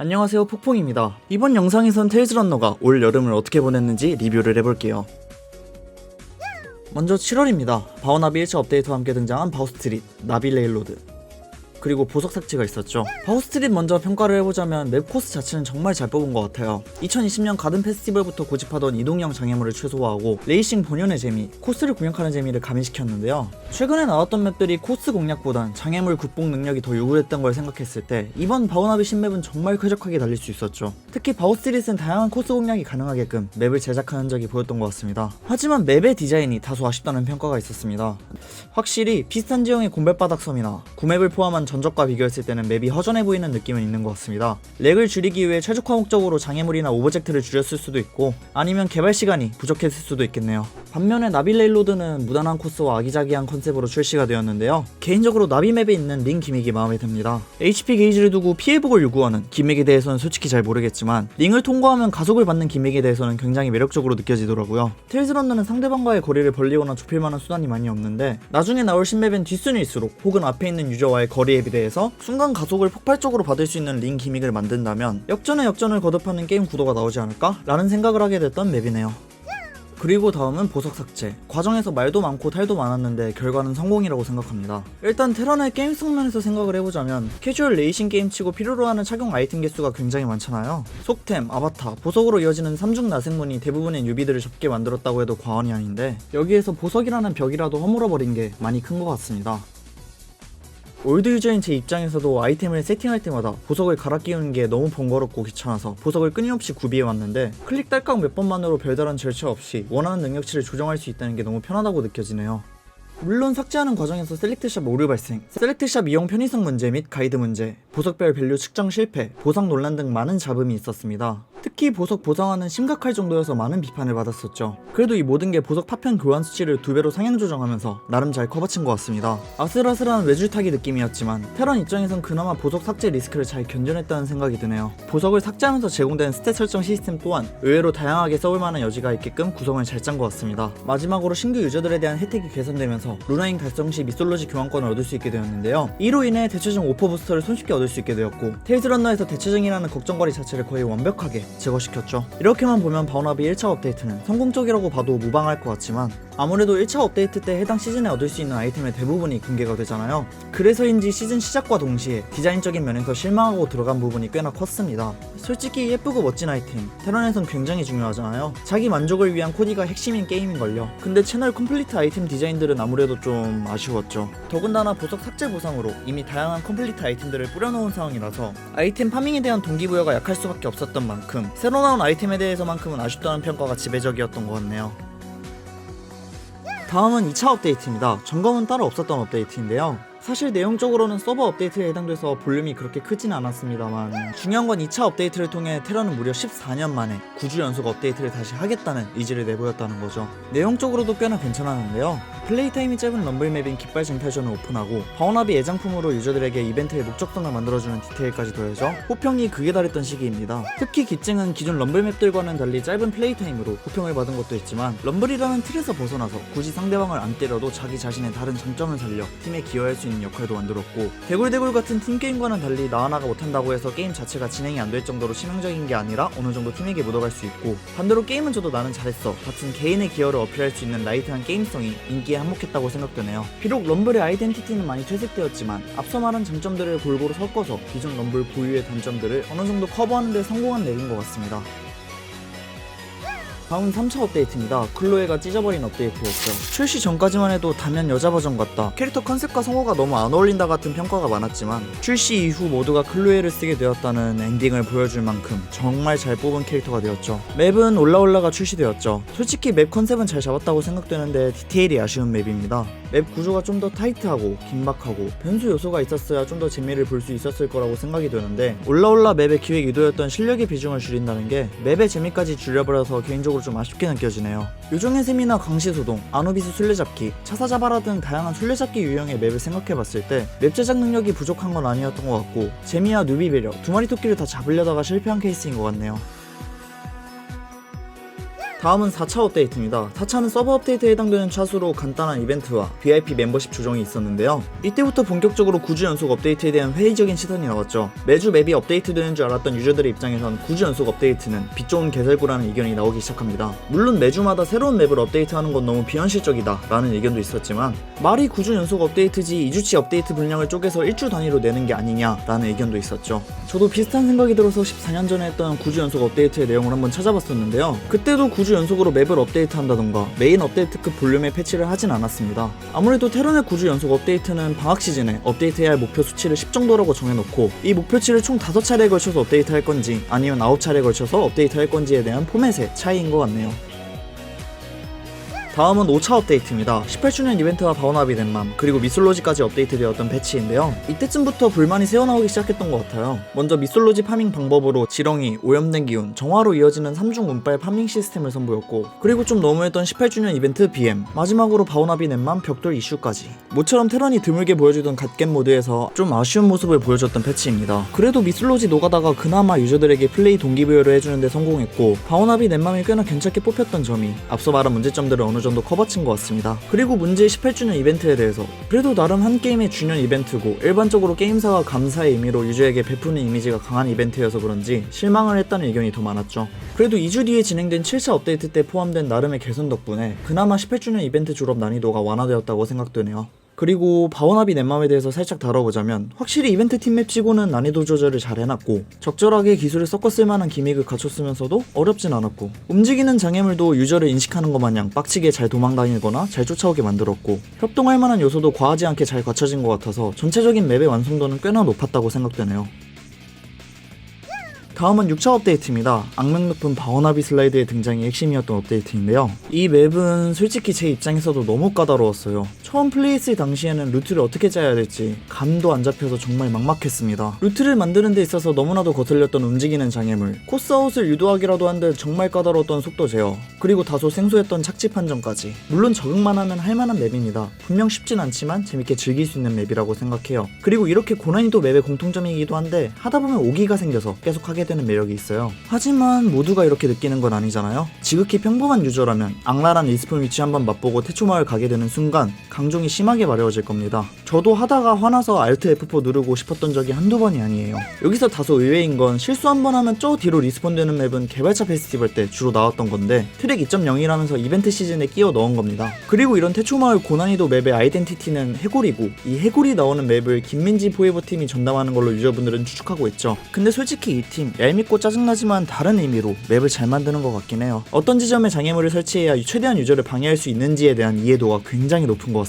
안녕하세요 폭풍입니다. 이번 영상에선 테일즈 런너가 올 여름을 어떻게 보냈는지 리뷰를 해볼게요. 먼저 7월입니다. 바오나비 1차 업데이트와 함께 등장한 바우스트릿, 나비 레일로드 그리고 보석 삭제가 있었죠. 바우스트릿 먼저 평가를 해보자면 맵 코스 자체는 정말 잘 뽑은 것 같아요. 2020년 가든 페스티벌부터 고집하던 이동형 장애물을 최소화하고 레이싱 본연의 재미, 코스를 공략하는 재미를 가미시켰는데요. 최근에 나왔던 맵들이 코스 공략보단 장애물 극복 능력이 더 요구했던 걸 생각했을 때 이번 바오나비 신맵은 정말 쾌적하게 달릴 수 있었죠. 특히 바우스트릿은 다양한 코스 공략이 가능하게끔 맵을 제작하는 적이 보였던 것 같습니다. 하지만 맵의 디자인이 다소 아쉽다는 평가가 있었습니다. 확실히 비슷한 지형의 곰발바닥 섬이나 구맵을 포함한 전적과 비교했을 때는 맵이 허전해 보이는 느낌은 있는 것 같습니다. 렉을 줄이기 위해 최적화 목적으로 장애물이나 오브젝트를 줄였을 수도 있고 아니면 개발 시간이 부족했을 수도 있겠네요. 반면에 나빌레일로드는 무난한 코스와 아기자기한 컨셉으로 출시가 되었는데요. 개인적으로 나비 맵에 있는 링 기믹이 마음에 듭니다. HP 게이지를 두고 피해복을 요구하는 기믹에 대해서는 솔직히 잘 모르겠지만 링을 통과하면 가속을 받는 기믹에 대해서는 굉장히 매력적으로 느껴지더라고요. 테일즈 런너는 상대방과의 거리를 벌리거나 좁힐 만한 수단이 많이 없는데 나중에 나올 신맵엔 뒷순일수록 혹은 앞에 있는 유저와의 거리에 비대해서 순간 가속을 폭발적으로 받을 수 있는 링 기믹을 만든다면 역전에 역전을 거듭하는 게임 구도가 나오지 않을까? 라는 생각을 하게 됐던 맵이네요. 그리고 다음은 보석 삭제. 과정에서 말도 많고 탈도 많았는데 결과는 성공이라고 생각합니다. 일단 테란의 게임 성 면에서 생각을 해보자면 캐주얼 레이싱 게임치고 필요로 하는 착용 아이템 개수가 굉장히 많잖아요. 속템, 아바타, 보석으로 이어지는 삼중 나생문이 대부분의 유비들을 접게 만들었다고 해도 과언이 아닌데 여기에서 보석이라는 벽이라도 허물어버린 게 많이 큰 것 같습니다. 올드 유저인 제 입장에서도 아이템을 세팅할 때마다 보석을 갈아 끼우는 게 너무 번거롭고 귀찮아서 보석을 끊임없이 구비해 왔는데 클릭 딸깍 몇 번만으로 별다른 절차 없이 원하는 능력치를 조정할 수 있다는 게 너무 편하다고 느껴지네요. 물론 삭제하는 과정에서 셀렉트샵 오류 발생, 셀렉트샵 이용 편의성 문제 및 가이드 문제, 보석별 밸류 측정 실패, 보상 논란 등 많은 잡음이 있었습니다. 특히 보석 보상화는 심각할 정도여서 많은 비판을 받았었죠. 그래도 이 모든 게 보석 파편 교환 수치를 두 배로 상향 조정하면서 나름 잘 커버친 것 같습니다. 아슬아슬한 외줄타기 느낌이었지만 테란 입장에선 그나마 보석 삭제 리스크를 잘 견뎌냈다는 생각이 드네요. 보석을 삭제하면서 제공된 스탯 설정 시스템 또한 의외로 다양하게 써볼 만한 여지가 있게끔 구성을 잘 짠 것 같습니다. 마지막으로 신규 유저들에 대한 혜택이 개선되면서 루나잉 달성 시 미솔로지 교환권을 얻을 수 있게 되었는데요. 이로 인해 대체적 오퍼 부스터를 손쉽게 얻을 수 있게 되었고 테일즈런너에서 대체적이라는 걱정거리 자체를 거의 완벽하게 제거시켰죠. 이렇게만 보면 바우나비 1차 업데이트는 성공적이라고 봐도 무방할 것 같지만 아무래도 1차 업데이트 때 해당 시즌에 얻을 수 있는 아이템의 대부분이 공개가 되잖아요. 그래서인지 시즌 시작과 동시에 디자인적인 면에서 실망하고 들어간 부분이 꽤나 컸습니다. 솔직히 예쁘고 멋진 아이템, 테런에선 굉장히 중요하잖아요. 자기 만족을 위한 코디가 핵심인 게임인걸요. 근데 채널 컴플리트 아이템 디자인들은 아무래도 좀 아쉬웠죠. 더군다나 보석 삭제 보상으로 이미 다양한 컴플리트 아이템들을 뿌려놓은 상황이라서 아이템 파밍에 대한 동기부여가 약할 수밖에 없었던 만큼 새로 나온 아이템에 대해서만큼은 아쉽다는 평가가 지배적이었던 것 같네요. 다음은 2차 업데이트입니다. 점검은 따로 없었던 업데이트인데요. 사실 내용적으로는 서버 업데이트에 해당돼서 볼륨이 그렇게 크진 않았습니다만 중요한 건 2차 업데이트를 통해 테러는 무려 14년 만에 9주 연속 업데이트를 다시 하겠다는 의지를 내보였다는 거죠. 내용적으로도 꽤나 괜찮았는데요. 플레이 타임이 짧은 럼블 맵인 깃발 쟁탈전을 오픈하고 바오나비 애장품으로 유저들에게 이벤트의 목적성을 만들어주는 디테일까지 더해져 호평이 극에 달했던 시기입니다. 특히 기증은 기존 럼블 맵들과는 달리 짧은 플레이 타임으로 호평을 받은 것도 있지만 럼블이라는 틀에서 벗어나서 굳이 상대방을 안 때려도 자기 자신의 다른 장점을 살려 팀에 기여할 수 있는 역할도 만들었고 대굴대굴 같은 팀 게임과는 달리 나 하나가 못한다고 해서 게임 자체가 진행이 안 될 정도로 치명적인 게 아니라 어느 정도 팀에게 묻어갈 수 있고 반대로 게임은 저도 나는 잘했어 같은 개인의 기여를 어필할 수 있는 라이트한 게임성이 인기에 한몫했다고 생각되네요. 비록 럼블의 아이덴티티는 많이 퇴색되었지만 앞서 말한 장점들을 골고루 섞어서 기존 럼블 고유의 단점들을 어느 정도 커버하는 데 성공한 덱인 것 같습니다. 다음 3차 업데이트입니다. 클로에가 찢어버린 업데이트였죠. 출시 전까지만 해도 단연 여자 버전 같다. 캐릭터 컨셉과 성우가 너무 안 어울린다 같은 평가가 많았지만 출시 이후 모두가 클로에를 쓰게 되었다는 엔딩을 보여줄 만큼 정말 잘 뽑은 캐릭터가 되었죠. 맵은 올라올라가 출시되었죠. 솔직히 맵 컨셉은 잘 잡았다고 생각되는데 디테일이 아쉬운 맵입니다. 맵 구조가 좀 더 타이트하고 긴박하고 변수 요소가 있었어야 좀 더 재미를 볼 수 있었을 거라고 생각이 되는데 올라올라 맵의 기획 의도였던 실력의 비중을 줄인다는 게 맵의 재미까지 줄여버려서 개인적으로 좀 아쉽게 느껴지네요. 요정의 셈이나 강시소동, 아누비스 술래잡기, 차사자바라 등 다양한 술래잡기 유형의 맵을 생각해봤을 때 맵 제작 능력이 부족한 건 아니었던 것 같고 재미와 누비 배려, 두 마리 토끼를 다 잡으려다가 실패한 케이스인 것 같네요. 다음은 4차 업데이트입니다. 4차는 서버 업데이트에 해당되는 차수로 간단한 이벤트와 VIP 멤버십 조정이 있었는데요. 이때부터 본격적으로 구주 연속 업데이트에 대한 회의적인 시선이 나왔죠. 매주 맵이 업데이트되는 줄 알았던 유저들의 입장에선 구주 연속 업데이트는 빛 좋은 개설구라는 의견이 나오기 시작합니다. 물론 매주마다 새로운 맵을 업데이트하는 건 너무 비현실적이다 라는 의견도 있었지만 말이 구주 연속 업데이트지 2주치 업데이트 분량을 쪼개서 1주 단위로 내는 게 아니냐 라는 의견도 있었죠. 저도 비슷한 생각이 들어서 14년 전에 했던 구주 연속 업데이트의 내용을 한번 찾아봤었는데요. 그때도 구주 연속으로 맵을 업데이트한다던가 메인 업데이트급 볼륨의 패치를 하진 않았습니다. 아무래도 테론의 구주 연속 업데이트는 방학 시즌에 업데이트해야 할 목표 수치를 10 정도라고 정해놓고 이 목표치를 총 5차례에 걸쳐서 업데이트 할 건지 아니면 9차례에 걸쳐서 업데이트 할 건지에 대한 포맷의 차이인 것 같네요. 다음은 5차 업데이트입니다. 18주년 이벤트와 바운업이 된 맘, 그리고 미솔로지까지 업데이트되었던 배치인데요. 이때쯤부터 불만이 새어나오기 시작했던 것 같아요. 먼저 미솔로지 파밍 방법으로 지렁이, 오염된 기운, 정화로 이어지는 3중 운빨 파밍 시스템을 선보였고, 그리고 좀 너무했던 18주년 이벤트 BM, 마지막으로 바운업이 낸 맘 벽돌 이슈까지. 모처럼 테런이 드물게 보여주던 갓겜 모드에서 좀 아쉬운 모습을 보여줬던 패치입니다. 그래도 미솔로지 노가다가 그나마 유저들에게 플레이 동기부여를 해주는데 성공했고, 바운업이 낸 맘이 꽤나 괜찮게 뽑혔던 점이 앞서 말한 문제점들을 어느 정도 커버친 것 같습니다. 그리고 문제의 18주년 이벤트에 대해서 그래도 나름 한 게임의 주년 이벤트고 일반적으로 게임사가 감사의 의미로 유저에게 베푸는 이미지가 강한 이벤트여서 그런지 실망을 했다는 의견이 더 많았죠. 그래도 2주 뒤에 진행된 7차 업데이트 때 포함된 나름의 개선 덕분에 그나마 18주년 이벤트 졸업 난이도가 완화되었다고 생각되네요. 그리고 바원합이 내 맘에 대해서 살짝 다뤄보자면 확실히 이벤트 팀맵 치고는 난이도 조절을 잘 해놨고 적절하게 기술을 섞어 쓸만한 기믹을 갖췄으면서도 어렵진 않았고 움직이는 장애물도 유저를 인식하는 것 마냥 빡치게 잘 도망다니거나 잘 쫓아오게 만들었고 협동할 만한 요소도 과하지 않게 잘 갖춰진 것 같아서 전체적인 맵의 완성도는 꽤나 높았다고 생각되네요. 다음은 6차 업데이트입니다. 악명 높은 바오나비 슬라이드의 등장이 핵심이었던 업데이트인데요. 이 맵은 솔직히 제 입장에서도 너무 까다로웠어요. 처음 플레이했을 당시에는 루트를 어떻게 짜야 될지 감도 안 잡혀서 정말 막막했습니다. 루트를 만드는 데 있어서 너무나도 거슬렸던 움직이는 장애물, 코스아웃을 유도하기라도 한들 정말 까다로웠던 속도 제어, 그리고 다소 생소했던 착지 판정까지. 물론 적응만 하면 할만한 맵입니다. 분명 쉽진 않지만 재밌게 즐길 수 있는 맵이라고 생각해요. 그리고 이렇게 고난이도 맵의 공통점이기도 한데 하다 보면 오기가 생겨서 계속 하게 되는 매력이 있어요. 하지만 모두가 이렇게 느끼는 건 아니잖아요. 지극히 평범한 유저라면 악랄한 리스폰 위치 한번 맛보고 태초마을 가게 되는 순간 강종이 심하게 마려워질 겁니다. 저도 하다가 화나서 Alt F4 누르고 싶었던 적이 한두 번이 아니에요. 여기서 다소 의외인 건 실수 한 번 하면 저 뒤로 리스폰 되는 맵은 개발자 페스티벌 때 주로 나왔던 건데 트랙 2.0이라면서 이벤트 시즌에 끼워 넣은 겁니다. 그리고 이런 태초마을 고난이도 맵의 아이덴티티는 해골이고 이 해골이 나오는 맵을 김민지 포에버 팀이 전담하는 걸로 유저분들은 추측하고 있죠. 근데 솔직히 이 팀 얄밉고 짜증나지만 다른 의미로 맵을 잘 만드는 것 같긴 해요. 어떤 지점에 장애물을 설치해야 최대한 유저를 방해할 수 있는지에 대한 이해도가 굉장히 높은 것 같습니다.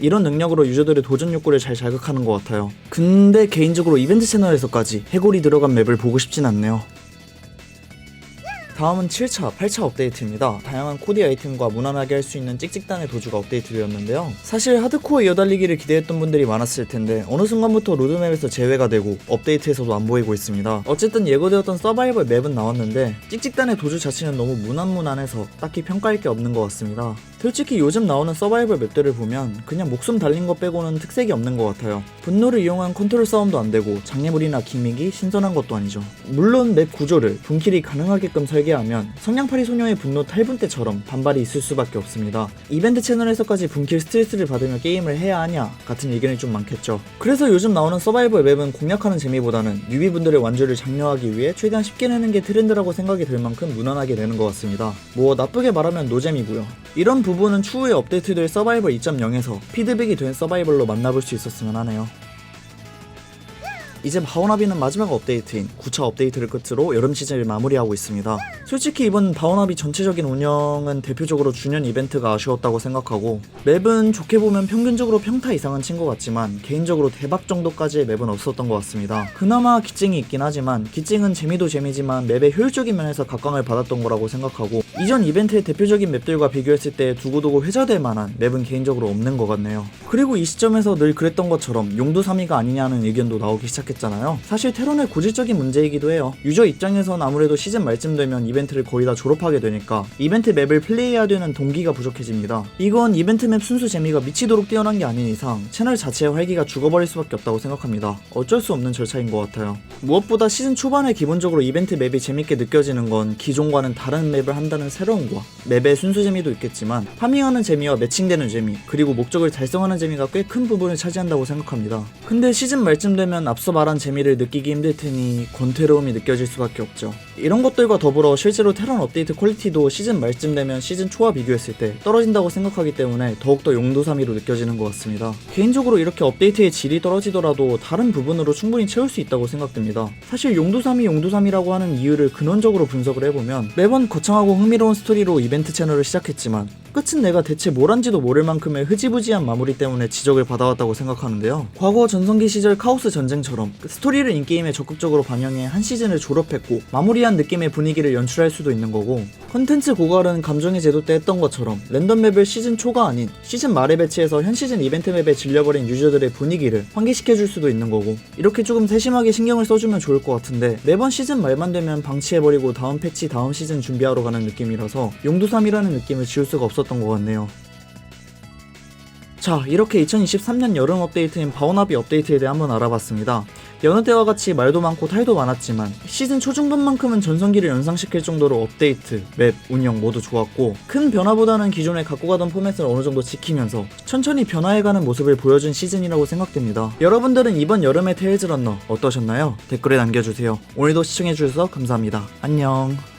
이런 능력으로 유저들의 도전 욕구를 잘 자극하는 것 같아요. 근데 개인적으로 이벤트 채널에서까지 해골이 들어간 맵을 보고 싶진 않네요. 다음은 7차, 8차 업데이트입니다. 다양한 코디 아이템과 무난하게 할 수 있는 찍찍단의 도주가 업데이트되었는데요. 사실 하드코어 이어달리기를 기대했던 분들이 많았을 텐데 어느 순간부터 로드맵에서 제외가 되고 업데이트에서도 안 보이고 있습니다. 어쨌든 예고되었던 서바이벌 맵은 나왔는데 찍찍단의 도주 자체는 너무 무난무난해서 딱히 평가할 게 없는 것 같습니다. 솔직히 요즘 나오는 서바이벌 맵들을 보면 그냥 목숨 달린 것 빼고는 특색이 없는 것 같아요. 분노를 이용한 컨트롤 싸움도 안 되고 장애물이나 기믹이 신선한 것도 아니죠. 물론 맵 구조를 분킬이 가능하게끔 설계 하면 성냥팔이 소녀의 분노 탈분 때처럼 반발이 있을 수밖에 없습니다. 이벤트 채널에서까지 분킬 스트레스를 받으며 게임을 해야 하냐 같은 의견이 좀 많겠죠. 그래서 요즘 나오는 서바이벌 맵은 공략하는 재미보다는 뉴비분들의 완주를 장려하기 위해 최대한 쉽게 내는 게 트렌드라고 생각이 들 만큼 무난하게 내는 것 같습니다. 뭐 나쁘게 말하면 노잼이고요. 이런 부분은 추후에 업데이트될 서바이벌 2.0에서 피드백이 된 서바이벌로 만나볼 수 있었으면 하네요. 이제 바오나비는 마지막 업데이트인 9차 업데이트를 끝으로 여름 시즌을 마무리하고 있습니다. 솔직히 이번 바오나비 전체적인 운영은 대표적으로 주년 이벤트가 아쉬웠다고 생각하고 맵은 좋게 보면 평균적으로 평타 이상은 친 것 같지만 개인적으로 대박 정도까지의 맵은 없었던 것 같습니다. 그나마 기증이 있긴 하지만 기증은 재미도 재미지만 맵의 효율적인 면에서 각광을 받았던 거라고 생각하고 이전 이벤트의 대표적인 맵들과 비교했을 때 두고두고 회자될 만한 맵은 개인적으로 없는 것 같네요. 그리고 이 시점에서 늘 그랬던 것처럼 3위가 아니냐는 의견도 나오기 시작했습니다. 시작했잖아요. 사실 테론의 고질적인 문제이기도 해요. 유저 입장에선 아무래도 시즌 말쯤 되면 이벤트를 거의 다 졸업하게 되니까 이벤트 맵을 플레이해야 되는 동기가 부족해집니다. 이건 이벤트 맵 순수 재미가 미치도록 뛰어난 게 아닌 이상 채널 자체의 활기가 죽어버릴 수밖에 없다고 생각합니다. 어쩔 수 없는 절차인 것 같아요. 무엇보다 시즌 초반에 기본적으로 이벤트 맵이 재밌게 느껴지는 건 기존과는 다른 맵을 한다는 새로움과 맵의 순수 재미도 있겠지만 파밍하는 재미와 매칭되는 재미 그리고 목적을 달성하는 재미가 꽤 큰 부분을 차지한다고 생각합니다. 근데 시즌 말쯤 되면 앞서 말한 재미를 느끼기 힘들 테니 권태로움이 느껴질 수밖에 없죠. 이런 것들과 더불어 실제로 테란 업데이트 퀄리티도 시즌 말쯤 되면 시즌 초와 비교했을 때 떨어진다고 생각하기 때문에 더욱더 용도삼이로 느껴지는 것 같습니다. 개인적으로 이렇게 업데이트의 질이 떨어지더라도 다른 부분으로 충분히 채울 수 있다고 생각됩니다. 사실 용도삼이 용도삼이라고 하는 이유를 근원적으로 분석을 해보면 매번 거창하고 흥미로운 스토리로 이벤트 채널을 시작했지만 끝은 내가 대체 뭘 한지도 모를 만큼의 흐지부지한 마무리 때문에 지적을 받아왔다고 생각하는데요. 과거 전성기 시절 카오스 전쟁처럼 스토리를 인게임에 적극적으로 반영해 한 시즌을 졸업했고 마무리한 느낌의 분위기를 연출할 수도 있는 거고 컨텐츠 고갈은 감정의 제도 때 했던 것처럼 랜덤 맵을 시즌 초가 아닌 시즌 말에 배치해서 현 시즌 이벤트 맵에 질려버린 유저들의 분위기를 환기시켜줄 수도 있는 거고 이렇게 조금 세심하게 신경을 써주면 좋을 것 같은데 매번 시즌 말만 되면 방치해버리고 다음 패치 다음 시즌 준비하러 가는 느낌이라서 용두삼이라는 느낌을 지울 수가 없었던 것 같네요. 자, 이렇게 2023년 여름 업데이트인 바오나비 업데이트에 대해 한번 알아봤습니다. 여느 때와 같이 말도 많고 탈도 많았지만 시즌 초중반만큼은 전성기를 연상시킬 정도로 업데이트, 맵, 운영 모두 좋았고 큰 변화보다는 기존에 갖고 가던 포맷을 어느 정도 지키면서 천천히 변화해가는 모습을 보여준 시즌이라고 생각됩니다. 여러분들은 이번 여름의 테일즈 런너 어떠셨나요? 댓글에 남겨주세요. 오늘도 시청해주셔서 감사합니다. 안녕.